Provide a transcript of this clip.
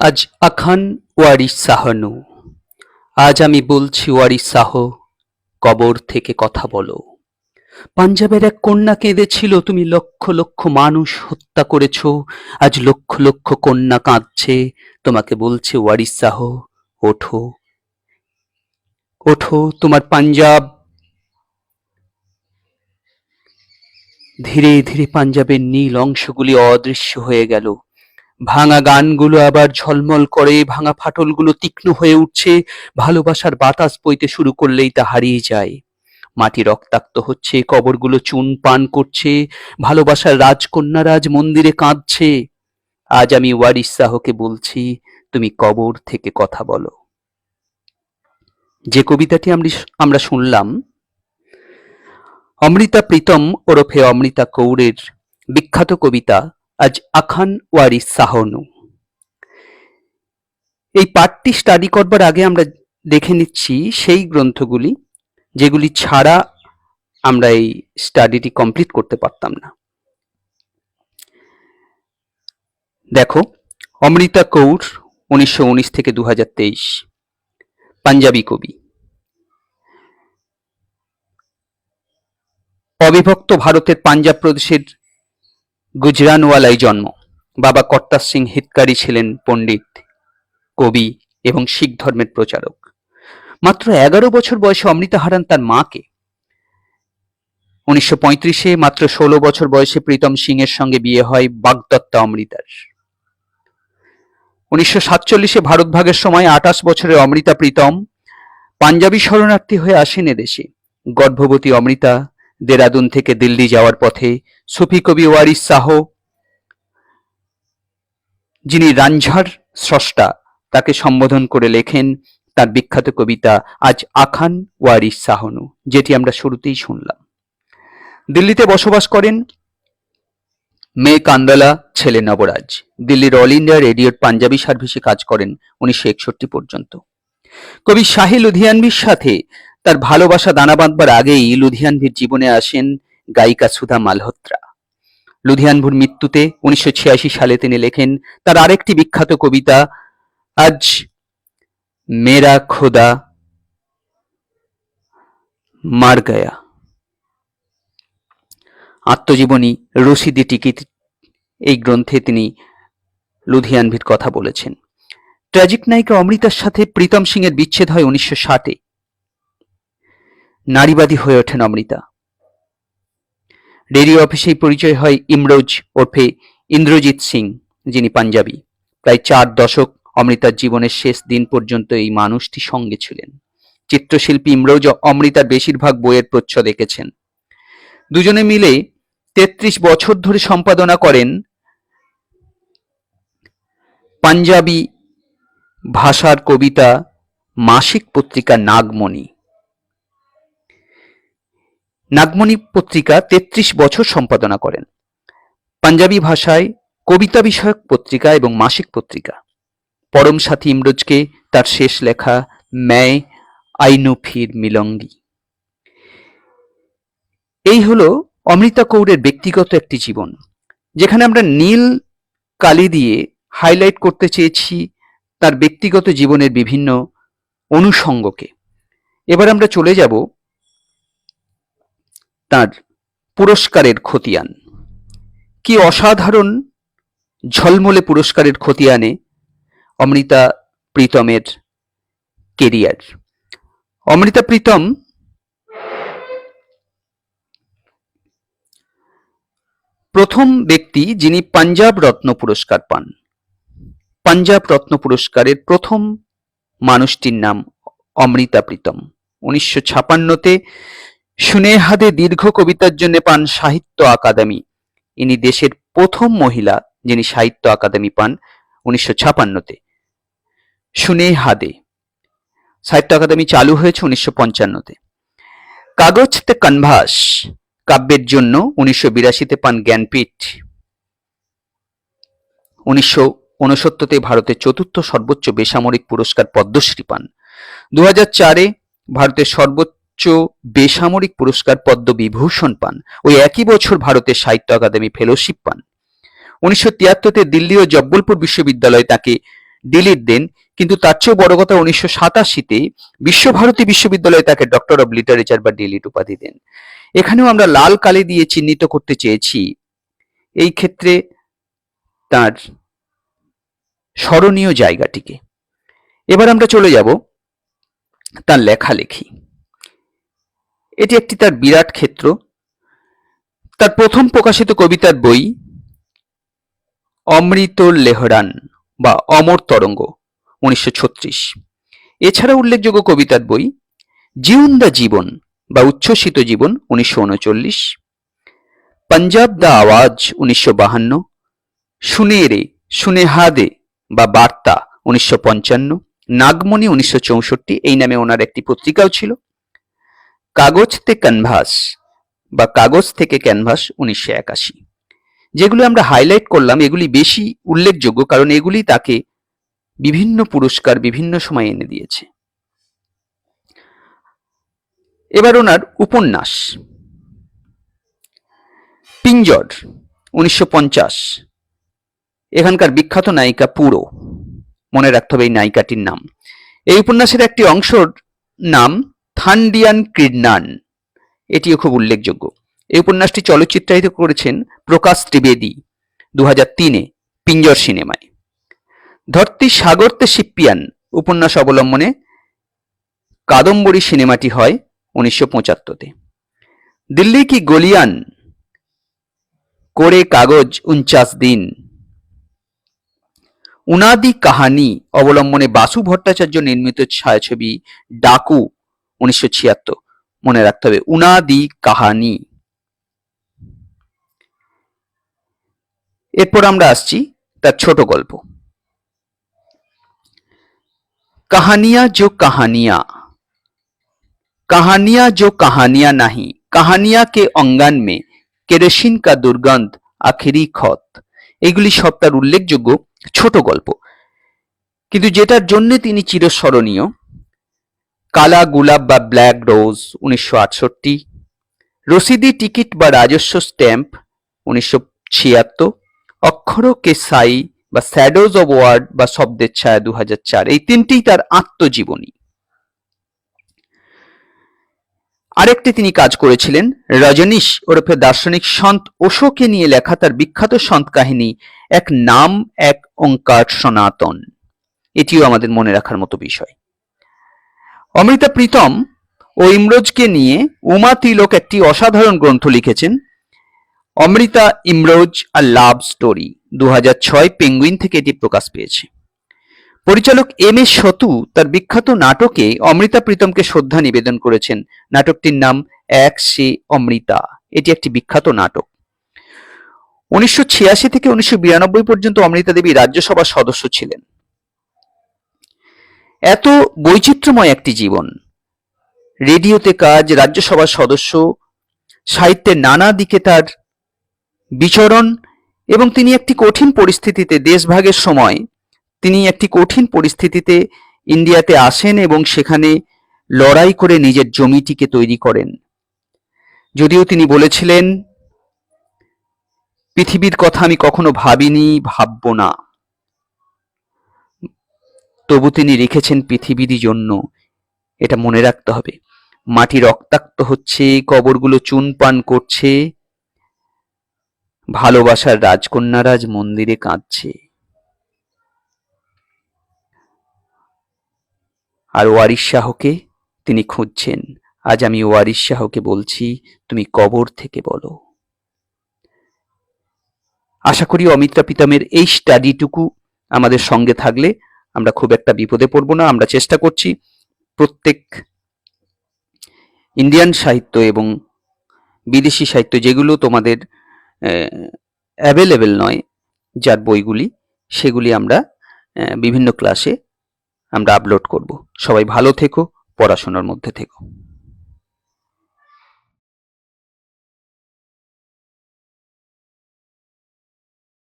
আজ আখান ওয়ারি সাহানু। আজ আমি বলছি ওয়ারি সাহ, কবর থেকে কথা বলো। পাঞ্জাবের এক কন্যা কেঁদেছিল, তুমি লক্ষ লক্ষ মানুষ হত্যা করেছ। আজ লক্ষ লক্ষ কন্যা কাঁদছে, তোমাকে বলছে ওয়ারি সাহ, ওঠো। ওঠো, তোমার পাঞ্জাব। ধীরে ধীরে পাঞ্জাবের নীল অংশগুলি অদৃশ্য হয়ে গেল। ভাঙা গানগুলো আবার ঝলমল করে, ভাঙা ফাটলগুলো তীক্ষ্ণ হয়ে উঠছে, ভালোবাসার বাতাস বইতে শুরু করলেই তা হারিয়ে যায়। মাটি রক্তাক্ত হচ্ছে, কবরগুলো চুন পান করছে, ভালোবাসার রাজকন্যা রাজ মন্দিরে কাঁদছে। আজ আমি ওয়ারিস শাহকে বলছি, তুমি কবর থেকে কথা বলো। যে কবিতাটি আমরা শুনলাম, অমৃতা প্রীতম ওরফে অমৃতা কৌরের বিখ্যাত কবিতা আজ আখান ওয়ারি সাহনু। এই পাঠটি স্টাডি করবার আগে আমরা দেখে নিচ্ছি সেই গ্রন্থগুলি যেগুলি ছাড়া আমরা এই স্টাডিটি কমপ্লিট করতে পারতাম না। দেখো, অমৃতা কৌর উনিশশো উনিশ থেকে দু হাজার তেইশ। পাঞ্জাবি কবি। অবিভক্ত ভারতের পাঞ্জাব প্রদেশের গুজরানওয়ালায় জন্ম। বাবা কর্তার সিং হিতকারী ছিলেন পণ্ডিত, কবি এবং শিখ ধর্মের প্রচারক। মাত্র এগারো বছর বয়সে অমৃতা হারান তার মাকে। উনিশশো পঁয়ত্রিশে মাত্র ষোলো বছর বয়সে প্রীতম সিং এর সঙ্গে বিয়ে হয় বাগদত্তা অমৃতার। উনিশশো সাতচল্লিশে ভারত ভাগের সময় আঠাশ বছরের অমৃতা প্রীতম পাঞ্জাবি শরণার্থী হয়ে আসেন এদেশে গর্ভবতী অমৃতা দেরাদুন থেকে দিল্লি যাওয়ার পথে সুফি কবি ওয়ারিস শাহ যিনি রাঞ্ঝার স্রষ্টা, তাকে সম্বোধন করে লেখেন তার বিখ্যাত কবিতা আজ আখান ওয়ারিস সাহনু, যেটি আমরা শুরুতেই শুনলাম। দিল্লিতে বসবাস করেন মেয়ে কান্দালা, ছেলে নবরাজ। দিল্লির অল ইন্ডিয়া রেডিওর পাঞ্জাবি সার্ভিসে কাজ করেন উনিশশো একষট্টি পর্যন্ত। কবি শাহি লুধিয়ানভির সাথে তার ভালোবাসা দানা বাঁধবার আগেই লুধিয়ানভির জীবনে আসেন গায়িকা সুধা মালহোত্রা। লুধিয়ানভুর মৃত্যুতে উনিশশো ছিয়াশি সালে তিনি লেখেন তার আরেকটি বিখ্যাত কবিতা, আজ মেরা খোদা মার গয়া। আত্মজীবনী রশিদি টিকিট এই গ্রন্থে তিনি লুধিয়ানভির কথা বলেছেন। ট্র্যাজিক নায়িকা অমৃতার সাথে প্রীতম সিং এর বিচ্ছেদ হয় উনিশশো ষাটে। নারীবাদী হয়ে ওঠেন অমৃতা। রেডিও অফিসেই পরিচয় হয় ইমরোজ ওরফে ইন্দ্রজিৎ সিং, যিনি পাঞ্জাবি। প্রায় চার দশক অমৃতার জীবনের শেষ দিন পর্যন্ত এই মানুষটি সঙ্গে ছিলেন। চিত্রশিল্পী ইমরোজ অমৃতার বেশিরভাগ বইয়ের প্রচ্ছদ এঁকেছেন। দুজনে মিলে তেত্রিশ বছর ধরে সম্পাদনা করেন পাঞ্জাবি ভাষার কবিতা মাসিক পত্রিকা নাগমণি। নাগমণি পত্রিকা তেত্রিশ বছর সম্পাদনা করেন। পাঞ্জাবি ভাষায় কবিতা বিষয়ক পত্রিকা এবং মাসিক পত্রিকা। পরম সাথী ইমরোজকে তার শেষ লেখা ম্যায় আইনু ফির মিলঙ্গি। এই হলো অমৃতা কৌরের ব্যক্তিগত একটি জীবন, যেখানে আমরা নীল কালি দিয়ে হাইলাইট করতে চেয়েছি তার ব্যক্তিগত জীবনের বিভিন্ন অনুষঙ্গকে। এবার আমরা চলে যাব তার পুরস্কারের খতিয়ান। কি অসাধারণ ঝলমলে পুরস্কারের খতিয়ানে অমৃতা প্রীতমের কেরিয়ার। অমৃতা প্রীতম প্রথম ব্যক্তি যিনি পাঞ্জাব রত্ন পুরস্কার পান। পাঞ্জাব রত্ন পুরস্কারের প্রথম মানুষটির নাম অমৃতা প্রীতম। উনিশশো ছাপান্নতে সুনেহাদে দীর্ঘ কবিতার জন্য পান সাহিত্য আকাদেমি। ইনি দেশের প্রথম মহিলা যিনি সাহিত্য আকাদেমি পান উনিশশো ছাপান্নতে। সুনেহাদে সাহিত্য আকাদেমি চালু হয়েছে উনিশশো পঞ্চান্নতে। কাগজ তে কানভাস, কাব্যের জন্য উনিশশো বিরাশিতে পান জ্ঞানপীঠ। উনিশশো উনসত্তরতে ভারতের চতুর্থ সর্বোচ্চ বেসামরিক পুরস্কার পদ্মশ্রী পান। দু হাজার চারে ভারতের সর্বোচ্চ বেসামরিক পুরস্কার পদ্মবিভূষণ পান। ওই একই বছর ভারতের সাহিত্য আকাদেমি ফেলোশিপ পান। উনিশশো তিয়াত্তরতে দিল্লি ও জব্বলপুর বিশ্ববিদ্যালয় তাকে ডিলিট দেন, কিন্তু তার চেয়েও বড় কথা উনিশশো সাতাশিতে বিশ্বভারতী বিশ্ববিদ্যালয়ে তাকে ডক্টর অব লিটারেচার বা ডিলিট উপাধি দেন। এখানেও আমরা লাল কালি দিয়ে চিহ্নিত করতে চেয়েছি। এই ক্ষেত্রে তার স্মরণীয় জায়গাটিকে। এবার আমরা চলে যাব তার লেখালেখি। এটি একটি তার বিরাট ক্ষেত্র। তার প্রথম প্রকাশিত কবিতার বই অমৃত লেহরান বা অমর তরঙ্গ, উনিশশো ছত্রিশ। এছাড়া উল্লেখযোগ্য কবিতার বই জীবন দা জীবন বা উচ্ছ্বসিত জীবন, উনিশশো উনচল্লিশ। পাঞ্জাব দা আওয়াজ, উনিশশো বাহান্ন। শুনে রে, শুনে বা বার্তা, উনিশশো পঞ্চান্ন। নাগমণি, উনিশশো চৌষট্টি। এই নামে ওনার একটি পত্রিকাও ছিল। কাগজ তে ক্যানভাস বা কাগজ থেকে ক্যানভাস উনিশশো একাশি। যেগুলো আমরা হাইলাইট করলাম, এগুলি বেশি উল্লেখযোগ্য কারণ এগুলি তাকে বিভিন্ন পুরস্কার বিভিন্ন সময় এনে দিয়েছে। এবার ওনার উপন্যাস। পিঞ্জর, উনিশশো পঞ্চাশ। এখানকার বিখ্যাত নায়িকা পুরো। মনে রাখতে হবে এই নায়িকাটির নাম। এই উপন্যাসের একটি অংশর নাম থান্ডিয়ান কৃষ্ণান এটিও খুব উল্লেখযোগ্য। এই উপন্যাসটি চলচ্চিত্রায়িত করেছেন প্রকাশ ত্রিবেদী দু হাজার তিনে, পিঞ্জর সিনেমায়। ধরতি সাগরতে শিপ্পিয়ান উপন্যাস অবলম্বনে কাদম্বরী সিনেমাটি হয় উনিশশো পঁচাত্তরতে। দিল্লি কি গলিয়ান, করে কাগজ উনচাশ দিন। উনাদি কাহানি অবলম্বনে বাসু ভট্টাচার্য নির্মিত ছায়াছবি ডাকু উনিশশো ছিয়াত্তর মনে রাখতে হবে উনাদি কাহানি এরপর আমরা আসছি তার ছোট গল্প कहानियां जो कहानियां कहानियां जो कहानियां नहीं कहानियां के অঙ্গান মে কেরোসিন কা দুর্গন্ধ আখেরি খত এগুলি সব তার উল্লেখযোগ্য ছোট গল্প কিন্তু যেটার জন্য তিনি চিরস্মরণীয় কালা গুলাব বা ব্ল্যাক রোজ উনিশশো আটষট্টি, রসিদি টিকিট বা রাজস্ব স্ট্যাম্প উনিশশো ছিয়াত্তর, অক্ষর কে সাই বা স্যাডোজ অব ওয়ার্ড বা শব্দের ছায়া দু চার, এই তিনটিই তার আত্মজীবনী। আরেকটি তিনি কাজ করেছিলেন, রজনীশ ওরফে দার্শনিক সন্ত ওশোকে নিয়ে লেখা তার বিখ্যাত সন্ত কাহিনী, এক নাম, এক অঙ্কার সনাতন। এটিও আমাদের মনে রাখার মতো বিষয়। অমৃতা প্রীতম ও ইমরোজকে নিয়ে উমা তিলক একটি অসাধারণ গ্রন্থ লিখেছেন, অমৃতা ইমরোজ আর লাভ স্টোরি দু ছয় পেঙ্গুইন থেকে এটি প্রকাশ পেয়েছে। পরিচালক এম এস সতু তার বিখ্যাত নাটকে অমৃতা প্রীতমকে শ্রদ্ধা নিবেদন করেছেন। নাটকটির নাম এক সে অমৃতা, এটি একটি বিখ্যাত নাটক। উনিশশো ছিয়াশি থেকে উনিশশো বিরানব্বই পর্যন্ত অমৃতা দেবী রাজ্যসভার সদস্য ছিলেন। এত বৈচিত্র্যময় একটি জীবন। রেডিওতে কাজ, রাজ্যসভার সদস্য, সাহিত্যের নানা দিকে তার বিচরণ এবং তিনি একটি কঠিন পরিস্থিতিতে, দেশভাগের সময় তিনি একটি কঠিন পরিস্থিতিতে ইন্ডিয়াতে আসেন এবং সেখানে লড়াই করে নিজের জমিটিকে তৈরি করেন। যদিও তিনি বলেছিলেন, পৃথিবীর কথা আমি কখনো ভাবিনি, ভাবব না। তবু তিনি রেখেছেন পৃথিবীরই জন্য। এটা মনে রাখতে হবে। মাটি রক্তাক্ত হচ্ছে, কবরগুলো চুন পান করছে, ভালোবাসার রাজকন্যারাজ মন্দিরে কাঁদছে। আর ওয়ারিশ শাহকে তিনি খুঁজছেন। আজ আমি ওয়ারিশ শাহকে বলছি, তুমি কবর থেকে বলো। আশা করি অমিত্রা পিতামের এই স্টাডিটুকু আমাদের সঙ্গে থাকলে আমরা খুব একটা বিপদে পড়ব না, আমরা চেষ্টা করছি প্রত্যেক ইন্ডিয়ান সাহিত্য এবং বিদেশি সাহিত্য যেগুলো তোমাদের অ্যাভেলেবেল নয়, যার বইগুলি, সেগুলি আমরা বিভিন্ন ক্লাসে আমরা আপলোড করব। সবাই ভালো থেকো, পড়াশোনার মধ্যে থেকো।